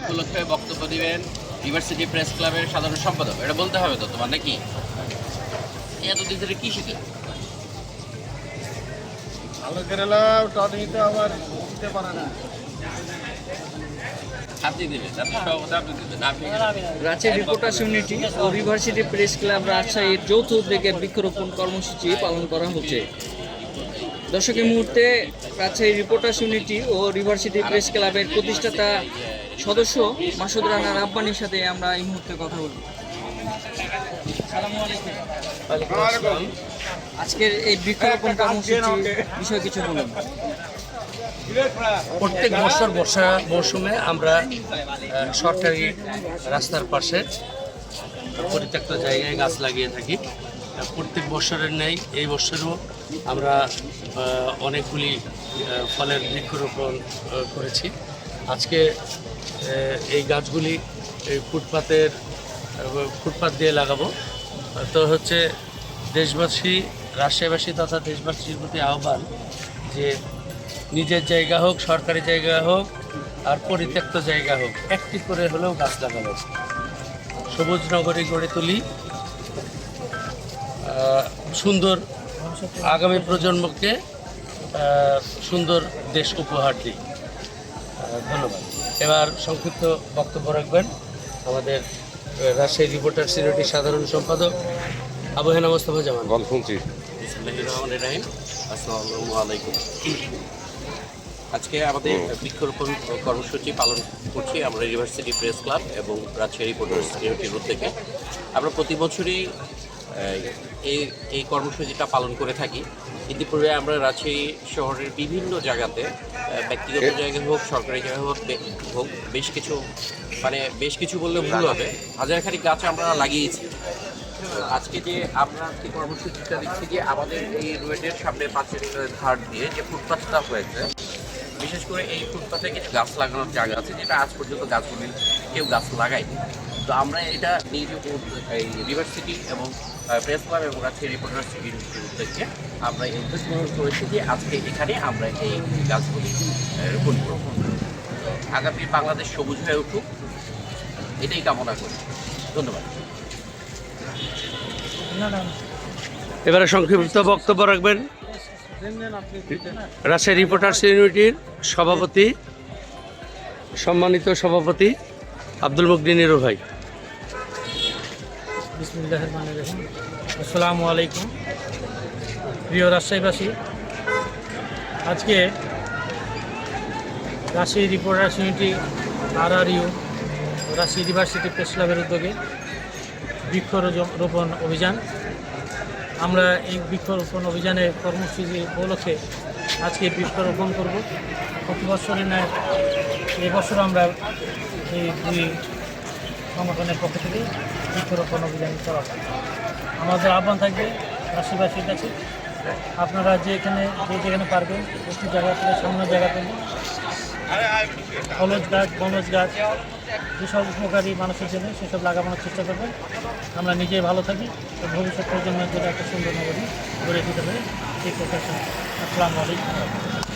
উপলক্ষে বক্তব্য দিবেন ইউনিভার্সিটি প্রেস ক্লাবের সাধারণ সম্পাদক। এটা বলতে হবে তো তোমার নাকি? এতদিন ধরে কি শিখলে ভালো কেরালা টনিং তো আবার দিতে পারে না। আপনি দিবেন আপনি দিবেন আপনি রাজশাহী রিপোর্টার্স ইউনিটি ও ইউনিভার্সিটি প্রেস ক্লাব রাজশাহীর যৌথ উদ্যোগে বৃক্ষরোপণ কর্মসূচি পালন করা হচ্ছে। দর্শক এই মুহূর্তে রাজশাহী রিপোর্টার্স ইউনিটি ও ইউনিভার্সিটি প্রেস ক্লাবের প্রতিষ্ঠাতা সদস্য মাসুদ রানা রাব্বানির সাথে আমরা এই মুহূর্তে কথা বলব। আজকের এই বৃক্ষরোপণ কর্মসূচি বিষয়ে কিছু বলুন। প্রত্যেক বছর বর্ষা মৌসুমে আমরা সরকারি রাস্তার পাশে পরিত্যক্ত জায়গায় গাছ লাগিয়ে থাকি। প্রত্যেক বছরের নেই এই বছরও আমরা অনেকগুলি ফলের বৃক্ষরোপণ করেছি। আজকে এই গাছগুলি এই ফুটপাতের, ফুটপাত দিয়ে লাগাবো। তো হচ্ছে দেশবাসী রাজশাহীবাসী তথা দেশবাসীর প্রতি আহ্বান যে নিজের জায়গা হোক, সরকারি জায়গা হোক, আর পরিত্যক্ত জায়গা হোক, একটি করে হলেও গাছ লাগানো। সবুজ নগরী গড়ে তুলি। সুন্দর আগামী প্রজন্মকে সুন্দর দেশ উপহার দিই। ধন্যবাদ। এবার সংক্ষিপ্ত বক্তব্য রাখবেন আমাদের রাজশাহী রিপোর্টার সিনিয়রটি সাধারণ সম্পাদক আবু হেনা মোস্তফা জামান। রহিম। আসসালামু আলাইকুম। আজকে আমাদের বৃক্ষরোপণ কর্মসূচি পালন করছি আমরা ইউনিভার্সিটি প্রেস ক্লাব এবং রাজশাহী রিপোর্টার্স ইউনিটির উদ্যোগে। আমরা প্রতি বছরই এই এই কর্মসূচিটা পালন করে থাকি। ইতিপূর্বে আমরা রাজশাহী শহরের বিভিন্ন জায়গাতে ব্যক্তিগত জায়গা হোক সরকারি জায়গায় হোক হোক বেশ কিছু মানে বেশ কিছু বললে ভুল হবে। হাজারখানি গাছ আমরা লাগিয়েছি। তো আজকে যে আমরা আজকে কর্মসূচিটা দিচ্ছি যে আমাদের এই রোডের সামনে পাঁচের ধার দিয়ে যে ফুটপাথটা হয়েছে বিশেষ করে এই ফুটপাথে কিছু গাছ লাগানোর জায়গা আছে যেটা আজ পর্যন্ত গাছগুলি কেউ গাছ লাগায়নি। তো আমরা এটা নিজ উদ্যোগ- এই ইউনিভার্সিটি এবং প্রেস ক্লাব এবং রাজশাহী রিপোর্টার্স ইউনিভার্সিটির উদ্যোগে আমরা উদ্যোগ করেছি যে আজকে এখানে আমরা এই গাছগুলি রোপণ করব। আগামী বাংলাদেশ সবুজ হয়ে উঠুক। এটাই কামনা করি। ধন্যবাদ। এবারে সংক্ষিপ্ত বক্তব্য রাখবেন। রাজশাহী রিপোর্টার্স ইউনিটির সভাপতি, সম্মানিত সভাপতি আব্দুল মুকদিন নিরু ভাই। বিসমুল্লাহ রহমান রহিম। আসসালামু আলাইকুম প্রিয় রাজশাহীবাসী, আজকে রাজশাহী রিপোর্টার্স ইউনিটি আর R U Rajshahi university press ক্লাবের উদ্যোগে বৃক্ষরোপণ অভিযান। আমরা এই বৃক্ষরোপণ অভিযানের কর্মসূচি উপলক্ষে আজকে বৃক্ষরোপণ করব। প্রতি বছরের ন্যায় এবছর আমরা এই দুই সংগঠনের পক্ষ থেকে বৃক্ষরোপণ অভিযান করা হয়। আমাদের আহ্বান থাকবে রাশিবাসীর কাছে। আপনারা যে এখানে, যে যেখানে পারবেন, একটু জায়গা থেকে সামনে জায়গা পেলে ফলজ গাছ, বনজ গাছ, যেসব উপকারী মানুষের জন্য সেসব লাগানোর চেষ্টা করবেন। আমরা নিজেই ভালো থাকি ও ভবিষ্যৎ প্রজন্মের জন্য একটা সুন্দর নগরী গড়ে দিতে পারি। এই প্রত্যাশা। আসসালামু আলাইকুম।